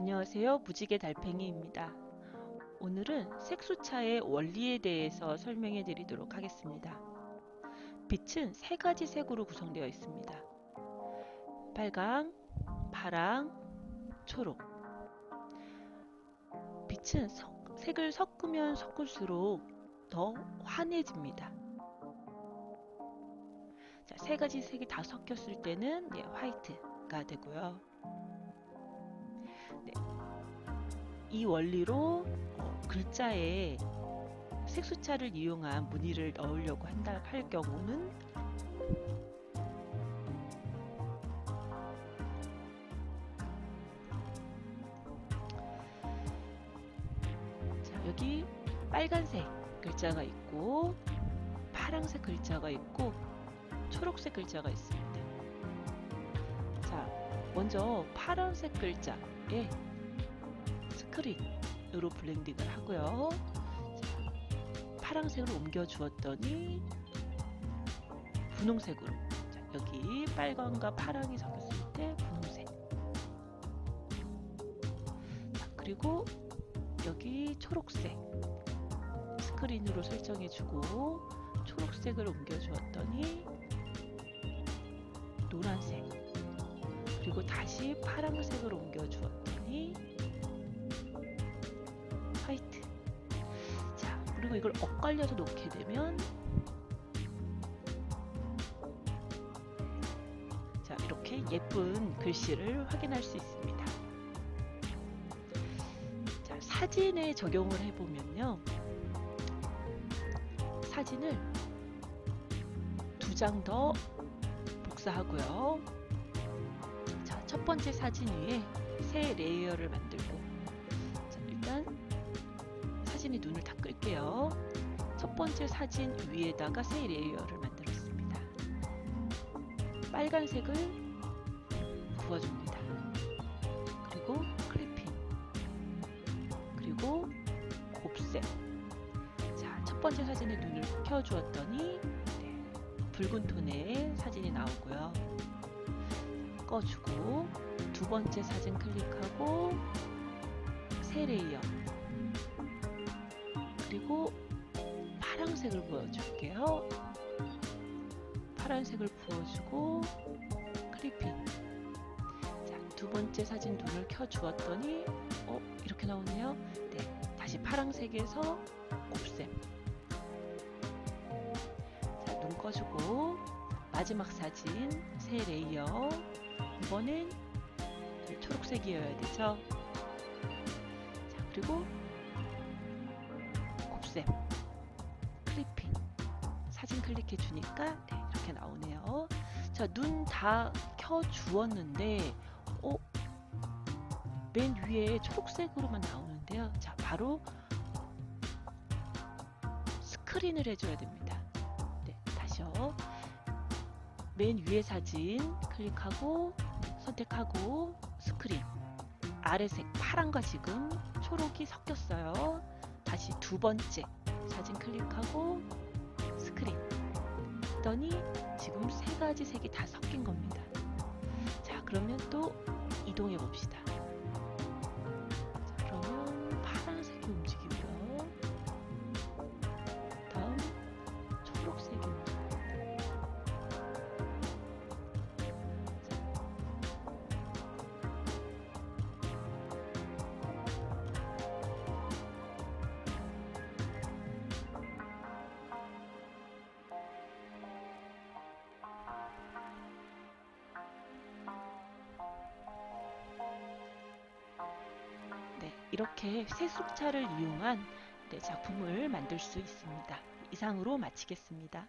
안녕하세요. 무지개 달팽이입니다. 오늘은 색수차의 원리에 대해서 설명해 드리도록 하겠습니다. 빛은 세 가지 색으로 구성되어 있습니다. 빨강, 파랑, 초록. 빛은 석- 색을 섞으면 섞을수록 더 환해집니다. 자, 세 가지 색이 다 섞였을 때는 네, 화이트가 되고요. 이 원리로 어, 글자에 색수차를 이용한 무늬를 넣으려고 한다 할 경우는 자, 여기 빨간색 글자가 있고 파란색 글자가 있고 초록색 글자가 있습니다. 자, 먼저 파란색 글자에 스크린으로 블렌딩을 하고요. 자, 파란색으로 옮겨 주었더니 분홍색으로. 자, 여기 빨강과 파랑이 섞였을 때 분홍색. 자, 그리고 여기 초록색 스크린으로 설정해 주고 초록색을 옮겨 주었더니 노란색. 그리고 다시 파란색을 옮겨 주었더니 그리고 이걸 엇갈려서 놓게 되면 자, 이렇게 예쁜 글씨를 확인할 수 있습니다. 자, 사진에 적용을 해보면요. 사진을 두 장 더 복사하고요. 자, 첫 번째 사진 위에 새 레이어를 만들고 번째 사진 위에다가 새 레이어를 만들었습니다. 빨간색을 부어줍니다. 그리고 클리핑 그리고 곱셈 자, 첫 번째 사진에 눈을 켜주었더니 네, 붉은 톤의 사진이 나오고요. 꺼주고 두 번째 사진 클릭하고 새 레이어 그리고 파란색을 보여줄게요. 파란색을 부어주고 클리핑 자, 두 번째 사진 눈을 켜주었더니 어 이렇게 나오네요. 네, 다시 파란색에서 곱셈 자, 눈 꺼주고 마지막 사진 새 레이어 이번엔 초록색이어야 되죠. 자, 그리고 곱셈, 클릭해 주니까 네, 이렇게 나오네요. 자, 눈 다 켜 주었는데, 어, 맨 위에 초록색으로만 나오는데요. 자, 바로 스크린을 해줘야 됩니다. 네, 다시요. 맨 위에 사진 클릭하고 선택하고 스크린 아래색 파란과 지금 초록이 섞였어요. 다시 두 번째 사진 클릭하고 했더니 지금 세 가지 색이 다 섞인 겁니다. 자 그러면 또 이동해 봅시다. 이렇게 세숫차를 이용한 네, 작품을 만들 수 있습니다. 이상으로 마치겠습니다.